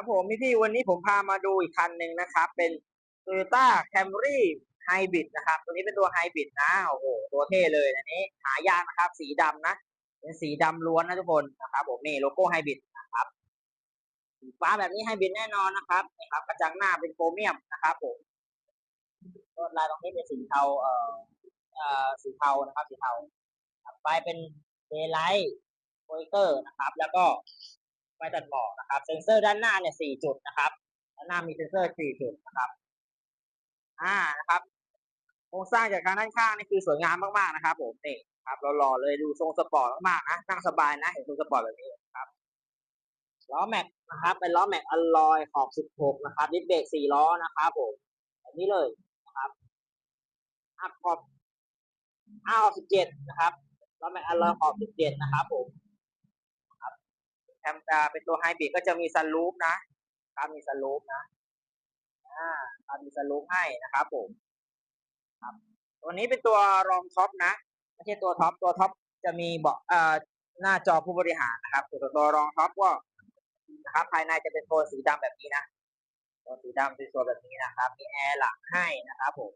ครับผมพี่พี่วันนี้ผมพามาดูอีกคันหนึ่งนะครับ เป็น Toyota Camry Hybrid นะครับ ตัวนี้เป็นตัว Hybrid นะโอ้โหตัวเท่เลยอันนี้หายากนะครับ สีดำนะ เป็นสีดำล้วนนะทุกคนนะครับผมนี่โลโก้ Hybrid นะครับสีฟ้าแบบนี้ Hybrid แน่นอนนะครับนี่ครับ กระจังหน้าเป็นโครเมียมนะครับผมลวดลายตรงนี้เป็นสีเทาเอ่อเอ่อสีเทานะครับสีเทาไปเป็นเดย์ไลท์โปรเจคเตอร์นะครับ แล้วก็ ไฟตัดหมอกนะครับ เซ็นเซอร์ด้านหน้าเนี่ยสี่จุดนะครับด้านหน้ามีเซ็นเซอร์สี่จุดนะครับอ่านะครับโครงสร้างจากทางด้านข้างนี่คือสวยงามมากๆนะครับ ผมนี่ครับเราหล่อเลยดูทรงสปอร์ตมากๆนะนั่งสบายนะเห็นทรงสปอร์ตแบบนี้ครับล้อแม็กนะครับ เป็นล้อแม็กอลลอยขอบ 16 นะครับดิสเบรกสี่ล้อนะครับผมแบบนี้เลยนะครับอัพขอบอ้าว17 นะครับล้อแม็กอลลอยขอบ 17 นะครับผม มจะเป็นตัวไฮบริดก็จะมีซันรูฟนะครับมีซันรูฟนะอ่าครับมีซันรูฟให้นะครับผมครับตัวนี้เป็นตัวรองท็อปนะไม่ใช่ตัวท็อปตัวท็อปจะมีเบาะเอ่อหน้าจอผู้บริหารนะครับส่วนตัวรองท็อปก็นะครับ ภายในจะเป็นโทนสีดำแบบนี้นะโทนสีดำสวยๆแบบนี้นะครับ มีแอร์หลังให้นะครับผม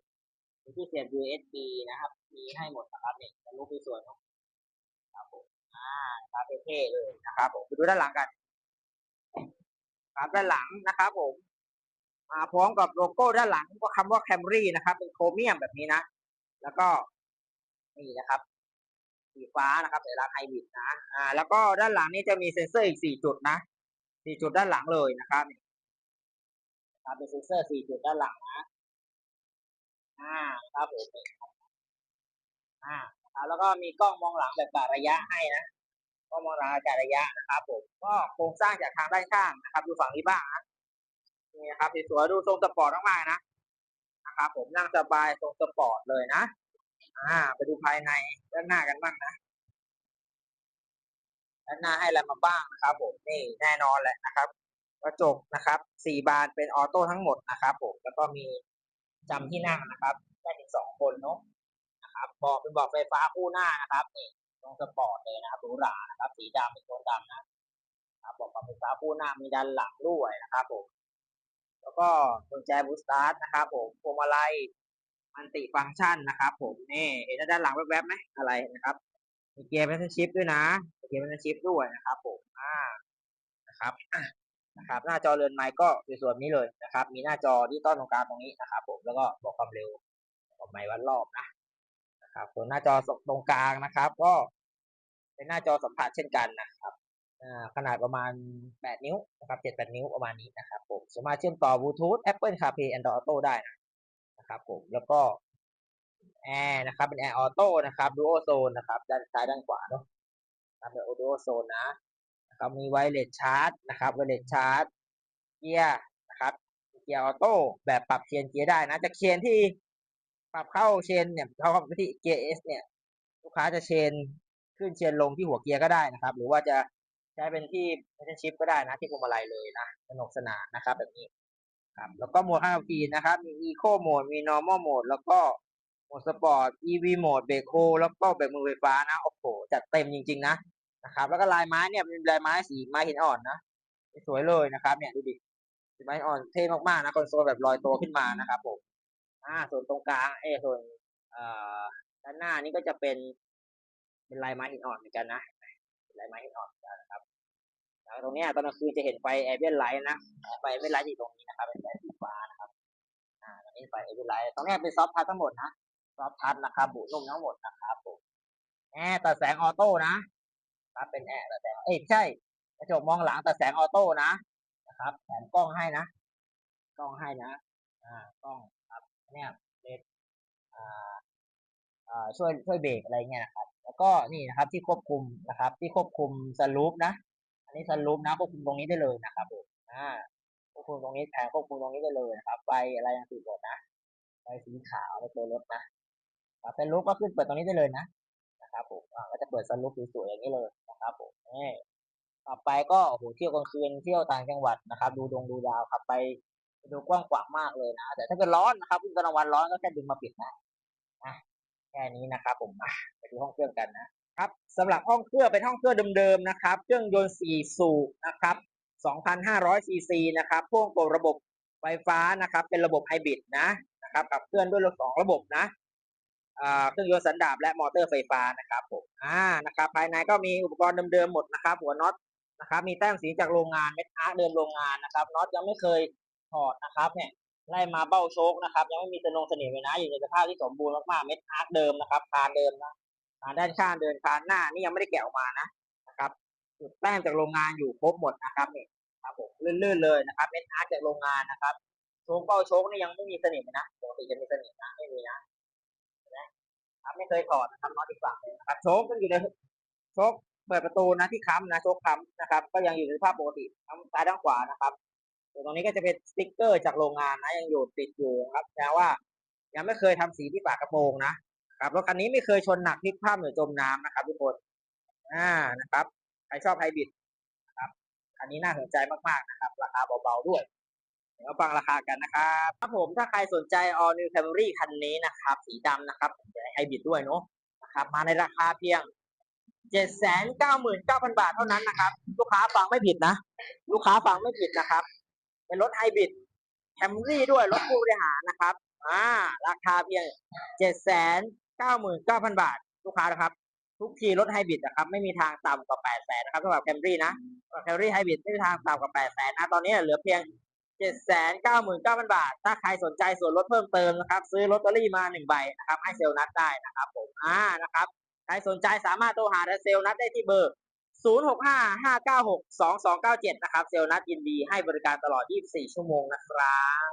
มีที่เสียบ USB นะครับ มีให้หมดนะครับเนี่ยซันรูฟสวยๆเนอะครับผม อ่าครับเท่ๆเลยนะครับ ผมไปดูด้านหลังกันครับด้านหลังนะครับ ผมมาพร้อมกับโลโก้ด้านหลังก็คำว่า Camry นะครับ เป็นโครเมียมแบบนี้นะ แล้วก็นี่นะครับสีฟ้านะครับสัญลักษณ์ไฮบริดนะอ่า แล้วก็ด้านหลังนี่จะมีเซ็นเซอร์อีกสี่จุดนะสี่จุดด้านหลังเลยนะครับครับเป็นเซ็นเซอร์สี่จุดด้านหลังนะอ่าครับผมอ่า แล้วก็มีกล้องมองหลังแบบกะระยะให้นะกล้องมองหลังกะระยะนะครับผมก็โครงสร้างจากทางด้านข้างนะครับดูฝั่งนี้บ้างนะนี่นะครับสวยดูทรงสปอร์ตมากๆนะนะครับผมนั่งสบายทรงสปอร์ตเลยนะอ่าไปดูภายในด้านหน้ากันบ้างนะด้านหน้าให้อะไรมาบ้างนะครับ ผมนี่แน่นอนแหละนะครับกระจกนะครับสี่บานเป็นออโต้ทั้งหมดนะครับ ผมแล้วก็มีจำที่นั่งนะครับ ได้ถึงสองคนเนาะ บอกเป็นบอกไฟฟ้าคู่หน้านะครับนี่ทรงสปอร์ตเลยนะครับหรูหรานะครับ สีดำเป็นโทนดำนะครับบอกไฟฟ้าคู่หน้ามีด้านหลังด้วยนะครับผมแล้วก็กุญแจบูสตาร์ทนะครับ ผมพวงมาลัยมันติฟังก์ชันนะครับ ผมนี่เห็นด้านหลังแวบๆไหมอะไรนะครับ มีเกียร์แพนชิพด้วยนะมีเกียร์แพนชิพด้วยนะครับ ผมอ่านะครับนะครับ หน้าจอเรือนไม้ก็สวยๆนี้เลยนะครับ มีหน้าจอดิจิตอลตรงกลางตรงนี้นะครับ ผมแล้วก็บอกความเร็วบอกไม้วัดรอบนะ นะครับส่วนหน้าจอตรงกลางนะครับ ก็เป็นหน้าจอสัมผัสเช่นกันนะครับขนาดประมาณ 8 นิ้วนะครับ7 8 นิ้วประมาณนี้นะครับผมสามารถเชื่อมต่อบลูทูธ Apple CarPlay Android Auto ได้นะนะครับผมแล้วก็แอร์นะครับเป็นแอร์ออโต้นะครับ Dual Zone นะครับด้านซ้ายด้านขวาเนาะครับเป็น Dual Zone นะนะครับมีไวเลสชาร์จนะครับไวเลสชาร์จเกียร์นะครับเกียร์ออโต้แบบปรับเชนเกียร์ได้นะจะเชนที่ ปรับเข้าเชนเนี่ยเข้าไปที่เกียร์ S เนี่ยลูกค้าจะเชนขึ้นเชนลงที่หัวเกียร์ก็ได้นะครับ หรือว่าจะใช้เป็นที่ relationship ก็ได้นะที่พวงมาลัยเลยนะสนุกสนานนะครับ แบบนี้ครับแล้วก็โหมดข้างกีนะครับ มี eco mode มี normal mode แล้วก็โหมดสปอร์ต ev mode เบรกโฮแล้วก็เบรกมือไฟฟ้านะ โอ้โห จัดเต็มจริง ๆ นะ นะครับ แล้วก็ลายไม้เนี่ยเป็นลายไม้สีไม้หินอ่อนนะ สวยเลยนะครับ เนี่ยดูดิสีไม้อ่อนเท่มากๆนะคอนโซลแบบลอยตัวขึ้นมานะครับผม อ่าส่วนตรงกลางเอยส่วนอ่อด้านหน้านี่ก็จะเป็นเป็นลายไม้หินอ่อนเหมือนกันนะลายไม้หินอ่อนกันนะครับแล้วตรงนี้ตอนกลางคืนจะเห็นไฟแอร์เบียนไลท์นะไฟแอร์เบียนไลท์อยู่ตรงนี้นะครับเป็นแสงสีฟ้านะครับอ่าตรงนี้ไฟแอร์เบียนไลท์ตรงนี้เป็นซอฟต์ทัชทั้งหมดนะซอฟต์ทัชนะครับบุนุ่มทั้งหมดนะครับผมแอร์ตัดแสงออโต้นะครับเป็นแอร์ตัดแสงเอ้ยใช่กระจกมองหลังตัดแสงออโต้นะนะครับแถมกล้องให้นะกล้องให้นะอ่ากล้องครับ เนี่ยเป็นอ่าอ่าช่วยช่วยเบรกอะไรเงี้ยนะครับ แล้วก็นี่นะครับที่ควบคุมนะครับ ที่ควบคุมสลูปนะ อันนี้สลูปนะควบคุมตรงนี้ได้เลยนะครับผมอ่าควบคุมตรงนี้แทนควบคุมตรงนี้ได้เลยนะครับไฟอะไรอย่างติดหมดนะไฟสีขาวในตัวรถนะครับสลูปก็ขึ้นเปิดตรงนี้ได้เลยนะนะครับผมอ่าก็จะเปิดสลูปสวยๆอย่างนี้เลยนะครับผมนี่ต่อไปก็โอ้โหเที่ยวกลางคืนเที่ยวต่างจังหวัดนะครับ ดูดวงดูดาวขับไป ดูกว้างขวางมากเลยนะ แต่ถ้าเกิดร้อนนะครับวิ่งกลางวันร้อนก็แค่ดึงมาปิดนะอะแค่นี้นะครับผมไปดูห้องเครื่องกันนะครับสำหรับห้องเครื่องเป็นห้องเครื่องเดิมๆนะครับ เครื่องยนต์4สูบนะครับ2,500ซีซีนะครับพ่วงกับระบบไฟฟ้านะครับ เป็นระบบไฮบริดนะนะครับขับเคลื่อนด้วยรถสองระบบนะเครื่องยนต์สันดาปและมอเตอร์ไฟฟ้านะครับผมอ่านะครับ ภายในก็มีอุปกรณ์เดิมๆหมดนะครับ หัวน็อตนะครับ มีแต้มสีจากโรงงานเม็ดอาร์เดิมโรงงานนะครับน็อตยังไม่เคย ถอดนะครับเนี่ยไล่มาเบ้าโชคนะครับ ยังไม่มีสนงเสนิมเลยนะอยู่ในสภาพที่สมบูรณ์มากๆเม็ดอาร์คเดิมนะครับคานเดิมนะคานด้านข้างเดินคานหน้านี่ยังไม่ได้แกะออกมานะนะครับจุดแต้มจากโรงงานอยู่ครบหมดนะครับเนี่ยครับผมลื่นๆเลยนะครับเป็นอาร์ตจากโรงงานนะครับโชคเป้าโชคนี่ยังไม่มีเสนิมนะปกติจะมีเสนิมนะไม่มีนะเห็นะครับไม่เคยถอดนะครับน็อตอีกฝั่งเลยนะครับโชคก็อยู่ในโชคเปิดประตูนะที่ค้ำนะโชคค้ำนะครับ ก็ยังอยู่ในสภาพปกติทั้งซ้ายทั้งขวานะครับ ตรงนี้ก็จะเป็นสติ๊กเกอร์จากโรงงานนะยังอยู่ติดอยู่ครับแปลว่า ยังไม่เคยทำสีที่ฝากระโปรงนะครับรถคันนี้ไม่เคยชนหนักพลิกคว่ำหรือจมน้ำนะครับทุกคนอ่านะครับใครชอบไฮบริดอันนี้น่าสนใจมากๆนะครับ ราคาเบาๆด้วยเดี๋ยวมาฟังราคากันนะครับครับผมถ้าใครสนใจ All New Camry คันนี้นะครับ สีดำนะครับจะไฮบริดด้วยเนาะนะครับ มาในราคาเพียง799,000 บาทเท่านั้นนะครับ ลูกค้าฟังไม่ผิดนะ ลูกค้าฟังไม่ผิดนะครับ เป็นรถไฮบริดแคมรี่ด้วยรถผู้บริหารนะครับอ่าราคาเพียง799,000บาท ลูกค้านะครับ ทุกทีรถไฮบริดนะครับ ไม่มีทางต่ำกว่า800,000นะครับสำหรับแคมรี่นะแคลอรี่ไฮบริดไม่มีทางต่ำกว่า8แสนนะตอนนี้เหลือเพียง799,000บาท ถ้าใครสนใจส่วนลดเพิ่มเติมนะครับ ซื้อลอตเตอรี่มา1ใบนะครับ ให้เซลล์นัดได้นะครับผมอ่านะครับใครสนใจสามารถโทรหาเซลล์นัดได้ที่เบอร์ 0655962297 นะครับ เซลล์นัดยินดีให้บริการตลอด 24 ชั่วโมงนะครับ